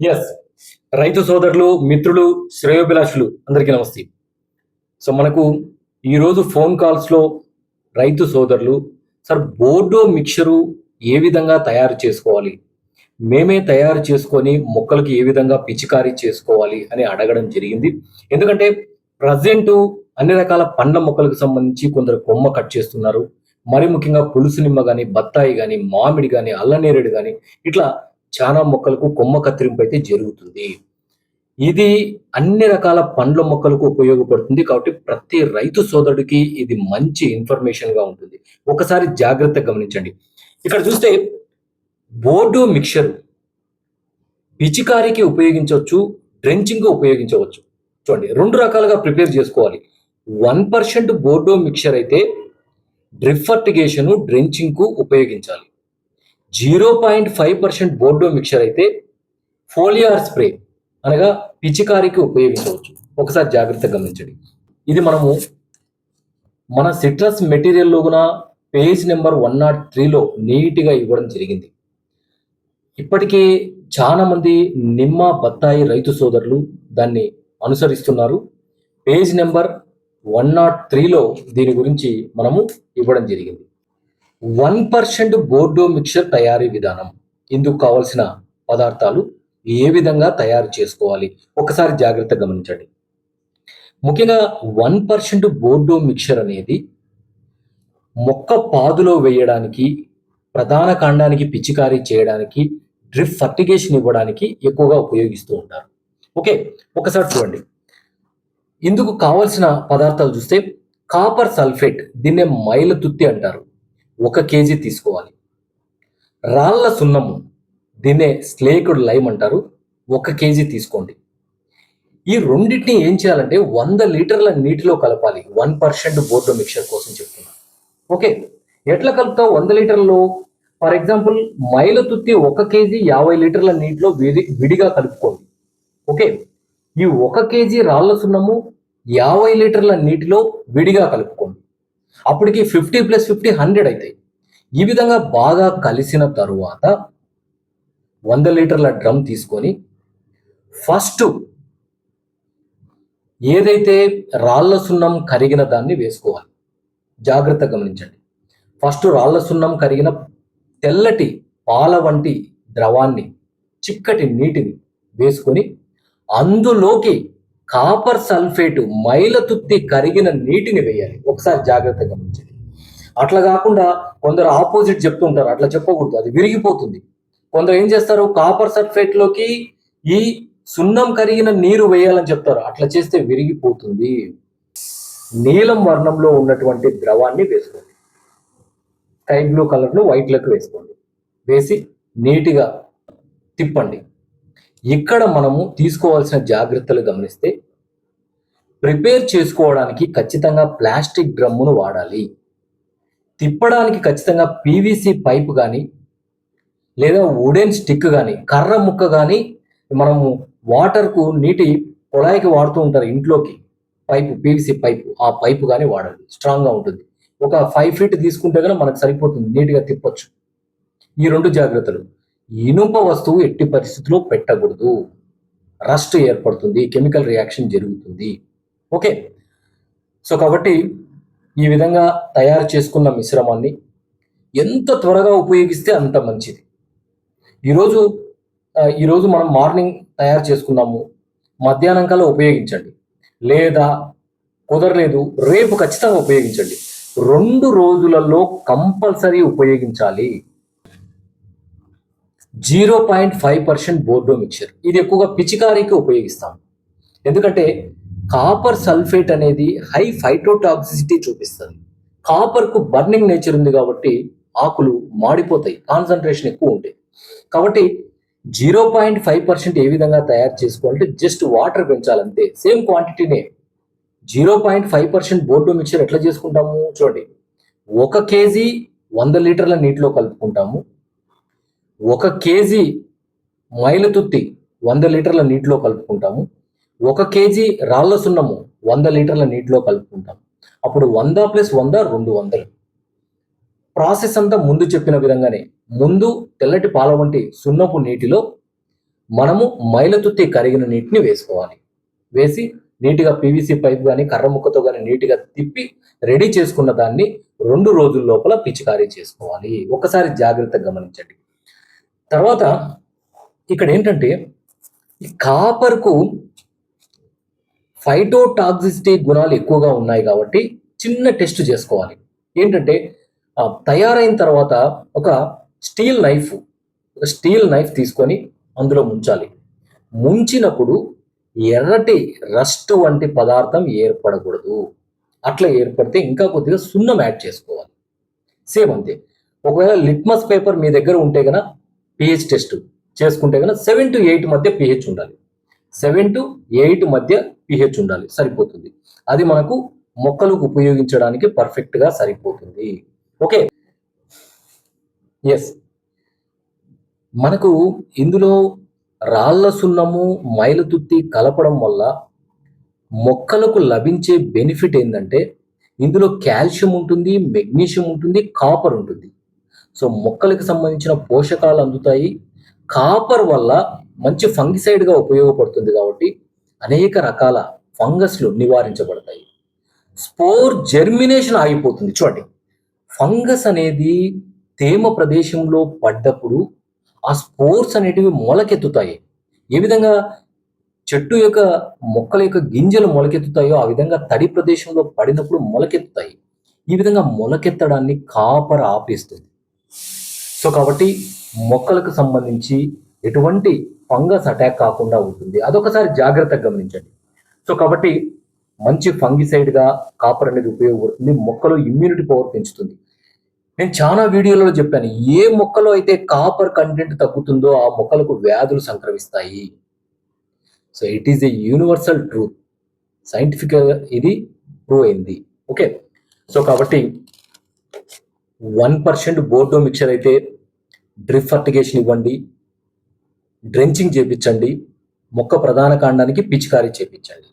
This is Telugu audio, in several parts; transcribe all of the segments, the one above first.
ఎస్ రైతు సోదరులు మిత్రులు శ్రేయోభిలాషులు అందరికీ నమస్తే. సో మనకు ఈరోజు ఫోన్ కాల్స్లో రైతు సోదరులు సార్ బోర్డో మిక్చరు ఏ విధంగా తయారు చేసుకోవాలి? మేమే తయారు చేసుకొని మొక్కలకు ఏ విధంగా పిచికారీ చేసుకోవాలి అని అడగడం జరిగింది. ఎందుకంటే ప్రజెంట్ అన్ని రకాల పండ్ల మొక్కలకు సంబంధించి కొందరు కొమ్మ కట్ చేస్తున్నారు. మరి ముఖ్యంగా పులుసు నిమ్మ కానీ బత్తాయి కానీ మామిడి కానీ అల్లనేరేడు కానీ ఇట్లా చాలా మొక్కలకు కొమ్మ కత్తిరింపు అయితే జరుగుతుంది. ఇది అన్ని రకాల పండ్ల మొక్కలకు ఉపయోగపడుతుంది కాబట్టి ప్రతి రైతు సోదరుడికి ఇది మంచి ఇన్ఫర్మేషన్గా ఉంటుంది. ఒకసారి జాగ్రత్తగా గమనించండి. ఇక్కడ చూస్తే బోర్డు మిక్చర్ పిచికారికి ఉపయోగించవచ్చు డ్రెంచింగ్ ఉపయోగించవచ్చు. చూడండి రెండు రకాలుగా ప్రిపేర్ చేసుకోవాలి. వన్ పర్సెంట్ బోర్డో మిక్చర్ అయితే డ్రిఫర్టిగేషన్ డ్రెంచింగ్కు ఉపయోగించాలి. Zero point five percent Bordeaux mixture అయితే ఫోలియార్ స్ప్రే అనగా పిచికారికి ఉపయోగించవచ్చు. ఒకసారి జాగ్రత్తగా గమనించండి. ఇది మనము మన సిట్రస్ మెటీరియల్లో కూడా పేజ్ నెంబర్ వన్ నాట్ త్రీలో నీట్గా ఇవ్వడం జరిగింది. ఇప్పటికే చాలా మంది నిమ్మ బత్తాయి రైతు సోదరులు దాన్ని అనుసరిస్తున్నారు. పేజ్ నెంబర్ వన్ నాట్ త్రీలో దీని గురించి మనము ఇవ్వడం జరిగింది. వన్ పర్సెంట్ బోర్డో మిక్చర్ తయారీ విధానం. ఇందుకు కావాల్సిన పదార్థాలు ఏ విధంగా తయారు చేసుకోవాలి? ఒకసారి జాగ్రత్త గమనించండి. ముఖ్యంగా వన్ పర్సెంట్ బోర్డో మిక్చర్ అనేది మొక్క పాదులో వేయడానికి ప్రధాన కాండానికి పిచికారీ చేయడానికి డ్రిప్ ఫర్టిగేషన్ ఇవ్వడానికి ఎక్కువగా ఉపయోగిస్తూ ఉంటారు. ఓకే ఒకసారి చూడండి. ఇందుకు కావలసిన పదార్థాలు చూస్తే కాపర్ సల్ఫేట్ దీన్నే మైల తుత్తి అంటారు. ఒక కేజీ తీసుకోవాలి. రాళ్ళ సున్నము దీన్నే స్లేకుడు లైమ్ అంటారు. ఒక కేజీ తీసుకోండి. ఈ రెండింటిని ఏం చేయాలంటే వంద లీటర్ల నీటిలో కలపాలి. వన్ పర్సెంట్ బోర్డో మిక్చర్ కోసం చెప్తున్నాను ఓకే? ఎట్లా కలుపుతావు వంద లీటర్లు ఫర్ ఎగ్జాంపుల్ మైల తుత్తి ఒక కేజీ యాభై లీటర్ల నీటిలో విడి విడిగా కలుపుకోండి. ఓకే? ఈ ఒక కేజీ రాళ్ళ సున్నము యాభై లీటర్ల నీటిలో విడిగా కలుపుకోండి. అప్పటికి ఫిఫ్టీ ప్లస్ ఫిఫ్టీ హండ్రెడ్ అవుతాయి ఈ విధంగా బాగా కలిసిన తరువాత వంద లీటర్ల డ్రమ్ తీసుకొని ఫస్ట్ ఏదైతే రాళ్ళ సున్నం కరిగిన దాన్ని వేసుకోవాలి. జాగ్రత్త గమనించండి. ఫస్ట్ రాళ్ళ సున్నం కరిగిన తెల్లటి పాల వంటి ద్రవాన్ని చిక్కటి నీటిని వేసుకొని అందులోకి కాపర్ సల్ఫేట్ మైలతుత్తి కరిగిన నీటిని వేయాలి. ఒకసారి జాగ్రత్తగా గమనించండి అట్లా కాకుండా కొందరు ఆపోజిట్ చెప్తుంటారు అట్లా చెప్పకూడదు అది విరిగిపోతుంది. కొందరు ఏం చేస్తారు? కాపర్ సల్ఫేట్లోకి ఈ సున్నం కరిగిన నీరు వేయాలని చెప్తారు. అట్లా చేస్తే విరిగిపోతుంది. నీలం వర్ణంలో ఉన్నటువంటి ద్రవాన్ని వేసుకోండి. స్కై బ్లూ కలర్ను వైట్లకు వేసుకోండి. వేసి నీట్గా తిప్పండి. ఇక్కడ మనము తీసుకోవాల్సిన జాగ్రత్తలు గమనిస్తే ప్రిపేర్ చేసుకోవడానికి ఖచ్చితంగా ప్లాస్టిక్ డ్రమ్మును వాడాలి. తిప్పడానికి ఖచ్చితంగా పీవీసీ పైప్ కానీ లేదా వుడెన్ స్టిక్ కానీ కర్ర ముక్క కానీ మనము వాటర్కు నీటి కుళాయికి వాడుతూ ఉంటారు ఇంట్లోకి. పైపు పీవీసీ పైపు ఆ పైపు కానీ వాడాలి. స్ట్రాంగ్గా ఉంటుంది. ఒక ఫైవ్ ఫీట్ తీసుకుంటే కనుక మనకు సరిపోతుంది. నీట్గా తిప్పొచ్చు. ఈ రెండు జాగ్రత్తలు. ఇనుప వస్తువు ఎట్టి పరిస్థితిలో పెట్టకూడదు. రస్ట్ ఏర్పడుతుంది కెమికల్ రియాక్షన్ జరుగుతుంది. ఓకే. సో కాబట్టి ఈ విధంగా తయారు చేసుకున్న మిశ్రమాన్ని ఎంత త్వరగా ఉపయోగిస్తే అంత మంచిది. ఈరోజు ఈరోజు మనం మార్నింగ్ తయారు చేసుకున్నాము. మధ్యాహ్నం కల్లా ఉపయోగించండి. లేదా కుదరలేదు రేపు ఖచ్చితంగా ఉపయోగించండి. రెండు రోజులలో కంపల్సరీ ఉపయోగించాలి. Zero point five percent Bordeaux mixture ఇది ఎక్కువగా పిచికారీకి ఉపయోగిస్తాం ఎందుకంటే కాపర్ సల్ఫేట్ అనేది హై ఫైటోటాక్సిసిటీ చూపిస్తుంది. కాపర్కు బర్నింగ్ నేచర్ ఉంది కాబట్టి ఆకులు మాడిపోతాయి కాన్సన్ట్రేషన్ ఎక్కువ ఉంటాయి. కాబట్టి జీరో పాయింట్ ఫైవ్ పర్సెంట్ ఏ విధంగా తయారు చేసుకోవాలంటే జస్ట్ వాటర్ పెంచాలంతే. Same క్వాంటిటీనే. Zero point five percent Bordeaux mixture ఎట్లా చేసుకుంటాము? చూడండి. ఒక కేజీ వంద లీటర్ల నీటిలో కలుపుకుంటాము. ఒక కేజీ మైలుతుత్తి వంద లీటర్ల నీటిలో కలుపుకుంటాము. ఒక కేజీ రాళ్ళ సున్నము వంద లీటర్ల నీటిలో కలుపుకుంటాము. అప్పుడు వంద ప్లస్ వంద రెండు వందలు. ప్రాసెస్ అంతా ముందు చెప్పిన విధంగానే ముందు తెల్లటి పాల వంటి సున్నపు నీటిలో మనము మైలతుత్తి కరిగిన నీటిని వేసుకోవాలి. వేసి నీట్గా పీవీసీ పైప్ కానీ కర్ర ముక్కతో కానీ నీటిగా తిప్పి రెడీ చేసుకున్న దాన్ని రెండు రోజుల లోపల పిచికారీ చేసుకోవాలి. ఒకసారి జాగ్రత్తగా గమనించండి. తర్వాత ఇక్కడ ఏంటంటే ఈ కాపర్కు ఫైటోటాక్సిసిటీ గుణాలు ఎక్కువగా ఉన్నాయి కాబట్టి చిన్న టెస్ట్ చేసుకోవాలి. ఏంటంటే తయారైన తర్వాత ఒక స్టీల్ నైఫ్ ఒక స్టీల్ నైఫ్ తీసుకొని అందులో ముంచాలి. ముంచినప్పుడు ఎర్రటి రస్ట్ వంటి పదార్థం ఏర్పడకూడదు. అట్లా ఏర్పడితే ఇంకా కొద్దిగా సున్నం యాడ్ చేసుకోవాలి. సేమ్ అంతే. ఒకవేళ లిట్మస్ పేపర్ మీ దగ్గర ఉంటే కనుక పిహెచ్ టెస్ట్ చేసుకుంటే కనుక సెవెన్ టు ఎయిట్ మధ్య పిహెచ్ ఉండాలి. సెవెన్ టు ఎయిట్ మధ్య పిహెచ్ ఉండాలి. సరిపోతుంది. అది మనకు మొక్కలకు ఉపయోగించడానికి పర్ఫెక్ట్గా సరిపోతుంది. ఓకే ఎస్ మనకు ఇందులో రాళ్ళ సున్నము మైలుతుత్తి కలపడం వల్ల మొక్కలకు లభించే బెనిఫిట్ ఏంటంటే ఇందులో కాల్షియం ఉంటుంది మెగ్నీషియం ఉంటుంది కాపర్ ఉంటుంది. సో మొక్కలకు సంబంధించిన పోషకాలు అందుతాయి. కాపర్ వల్ల మంచి ఫంగిసైడ్గా ఉపయోగపడుతుంది కాబట్టి అనేక రకాల ఫంగస్లు నివారించబడతాయి. స్పోర్ జెర్మినేషన్ ఆగిపోతుంది. చూడండి. ఫంగస్ అనేది తేమ ప్రదేశంలో పడ్డప్పుడు ఆ స్పోర్స్ అనేటివి మొలకెత్తుతాయి. ఏ విధంగా చెట్టు యొక్క మొక్కల యొక్క గింజలు మొలకెత్తుతాయో ఆ విధంగా తడి ప్రదేశంలో పడినప్పుడు మొలకెత్తుతాయి. ఈ విధంగా మొలకెత్తడాన్ని కాపర్ ఆపేస్తుంది. సో కాబట్టి మొక్కలకు సంబంధించి ఎటువంటి ఫంగస్ అటాక్ కాకుండా ఉంటుంది. అదొకసారి జాగ్రత్తగా గమనించండి. సో కాబట్టి మంచి ఫంగిసైడ్గా కాపర్ అనేది ఉపయోగపడుతుంది. మొక్కలో ఇమ్యూనిటీ పవర్ పెంచుతుంది. నేను చాలా వీడియోలలో చెప్పాను ఏ మొక్కలో అయితే కాపర్ కంటెంట్ తగ్గుతుందో ఆ మొక్కలకు వ్యాధులు సంక్రమిస్తాయి. So it is a universal truth సైంటిఫిక్గా ఇది ప్రూవ్ అయింది. ఓకే సో కాబట్టి వన్ పర్సెంట్ బోర్డో మిక్చర్ అయితే డ్రిప్ ఫర్టిగేషన్ ఇవ్వండి డ్రెంచింగ్ చేపించండి మొక్క ప్రధాన కాండానికి పిచికారీ చేపించండి.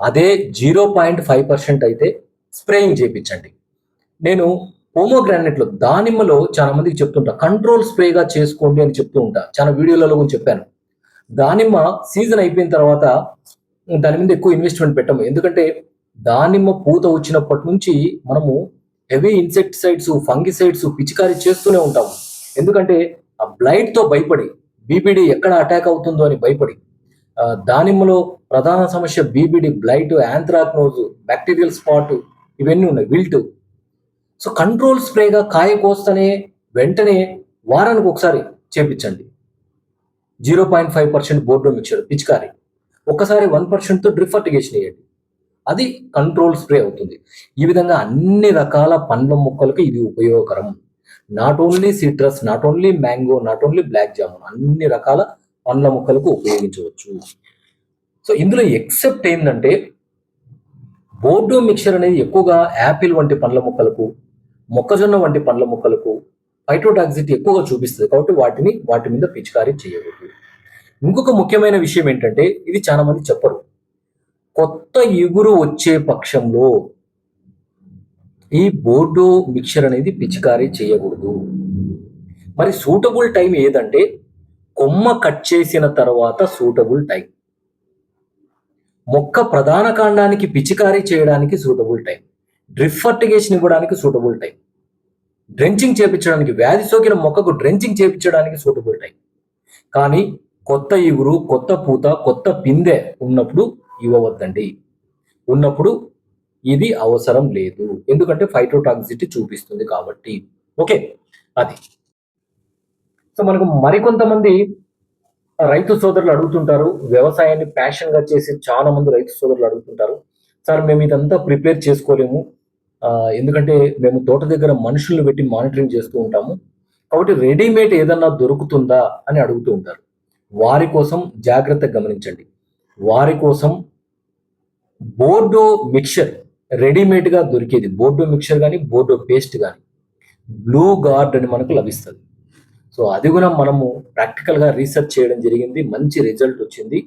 అదే జీరో పాయింట్ ఫైవ్ పర్సెంట్ అయితే స్ప్రేయింగ్ చేపించండి. నేను పోమోగ్రానైట్లో దానిమ్మలో చాలా మందికి చెప్తుంటా కంట్రోల్ స్ప్రేగా చేసుకోండి అని చెప్తూ ఉంటా. చాలా వీడియోలలో కూడా చెప్పాను. దానిమ్మ సీజన్ అయిపోయిన తర్వాత దాని మీద ఎక్కువ ఇన్వెస్ట్మెంట్ పెట్టము. ఎందుకంటే దానిమ్మ పూత వచ్చినప్పటి నుంచి మనము హెవీ ఇన్సెక్టిసైడ్స్ ఫంగిసైడ్స్ పిచికారీ చేస్తూనే ఉంటాము ఎందుకంటే ఆ బ్లైట్తో భయపడి బీబీడీ ఎక్కడ అటాక్ అవుతుందో అని భయపడి దానిమ్మలో ప్రధాన సమస్య BBD blight anthracnose bacterial spot ఇవన్నీ ఉన్నాయి విల్ట్. సో కంట్రోల్ స్ప్రేగా కాయ కోస్తనే వెంటనే వారానికి ఒకసారి చేపించండి. Zero point five percent Bordeaux mixture పిచికారి. ఒక్కసారి వన్ పర్సెంట్తో డ్రిఫర్టిగేషన్ వేయండి అది కంట్రోల్ స్ప్రే అవుతుంది. ఈ విధంగా అన్ని రకాల పండ్ల మొక్కలకు ఇది ఉపయోగకరం. Not only citrus not only mango not only black jamun అన్ని రకాల పండ్ల మొక్కలకు ఉపయోగించవచ్చు. సో ఇందులో ఎక్సెప్ట్ ఏంటంటే బోర్డో మిక్చర్ అనేది ఎక్కువగా యాపిల్ వంటి పండ్ల మొక్కలకు మొక్కజొన్న వంటి పండ్ల మొక్కలకు ఫైటోటాక్సిటీ ఎక్కువగా చూపిస్తుంది కాబట్టి వాటిని వాటి మీద పిచికారీ చేయకూడదు. ఇంకొక ముఖ్యమైన విషయం ఏంటంటే ఇది చాలా మంది చెప్పరు. కొత్త ఎగురు వచ్చే పక్షంలో ఈ బోర్డో మిక్చర్ అనేది పిచికారీ చేయకూడదు. మరి సూటబుల్ టైం ఏదంటే కొమ్మ కట్ చేసిన తర్వాత సూటబుల్ టైం. మొక్క ప్రధాన కాండానికి పిచికారీ చేయడానికి సూటబుల్ టైం. డ్రిప్ ఫర్టిగేషన్ ఇవ్వడానికి సూటబుల్ టైం. డ్రెంచింగ్ చేపించడానికి వ్యాధి సోకిన మొక్కకు డ్రెంచింగ్ చేపించడానికి సూటబుల్ టైం. కానీ కొత్త ఇగురు కొత్త పూత కొత్త పిందె ఉన్నప్పుడు ఇవ్వవద్దండి. ఉన్నప్పుడు ఇది అవసరం లేదు. ఎందుకంటే ఫైటోటాక్సిటీ చూపిస్తుంది కాబట్టి. ఓకే అది. సో మనకు మరికొంతమంది రైతు సోదరులు అడుగుతుంటారు. వ్యవసాయాన్ని ప్యాషన్గా చేసే చేసి చాలా మంది రైతు సోదరులు అడుగుతుంటారు. సార్ మేము ఇదంతా ప్రిపేర్ చేసుకోలేము. ఎందుకంటే మేము తోట దగ్గర మనుషుల్ని పెట్టి మానిటరింగ్ చేస్తూ ఉంటాము. కాబట్టి రెడీమేడ్ ఏదన్నా దొరుకుతుందా? అని అడుగుతూ ఉంటారు. వారి కోసం జాగ్రత్తగా గమనించండి. వారి కోసం బోర్డో మిక్చర్ రెడీమేడ్గా దొరికేది. బోర్డో మిక్చర్ కానీ బోర్డో పేస్ట్ కానీ బ్లూ గార్డ్ అని మనకు లభిస్తుంది. సో అది కూడా మనము ప్రాక్టికల్గా రీసెర్చ్ చేయడం జరిగింది. మంచి రిజల్ట్ వచ్చింది.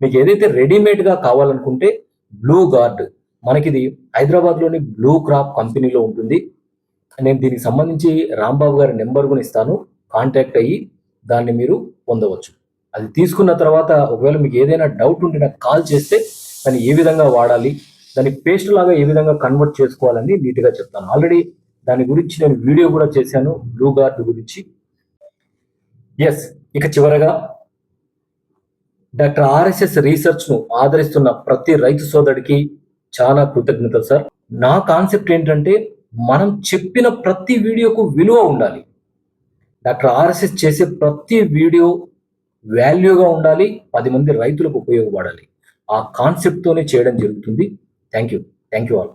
మీకు ఏదైతే రెడీమేడ్గా కావాలనుకుంటే బ్లూ గార్డ్. మనకి ఇది హైదరాబాద్లోని బ్లూ క్రాప్ కంపెనీలో ఉంటుంది. నేను దీనికి సంబంధించి రాంబాబు గారి నెంబర్ కూడా ఇస్తాను. కాంటాక్ట్ అయ్యి దాన్ని మీరు పొందవచ్చు. అది తీసుకున్న తర్వాత ఒకవేళ మీకు ఏదైనా డౌట్ ఉంటే నాకు కాల్ చేస్తే దాన్ని ఏ విధంగా వాడాలి దాన్ని పేస్ట్ లాగా ఏ విధంగా కన్వర్ట్ చేసుకోవాలని నీట్గా చెప్తాను. ఆల్రెడీ దాని గురించి నేను వీడియో కూడా చేశాను బ్లూ గార్డ్ గురించి. ఎస్ ఇక చివరగా డాక్టర్ ఆర్ఎస్ఎస్ రీసెర్చ్ను ఆదరిస్తున్న ప్రతి రైతు సోదరుడికి చాలా కృతజ్ఞతలు సార్ నా కాన్సెప్ట్ ఏంటంటే మనం చెప్పిన ప్రతి వీడియోకు విలువ ఉండాలి. డాక్టర్ ఆర్ఎస్ఎస్ చేసే ప్రతి వీడియో వాల్యూగా ఉండాలి పది మంది రైతులకు ఉపయోగపడాలి. ఆ కాన్సెప్ట్తోనే చేయడం జరుగుతుంది. Thank you thank you all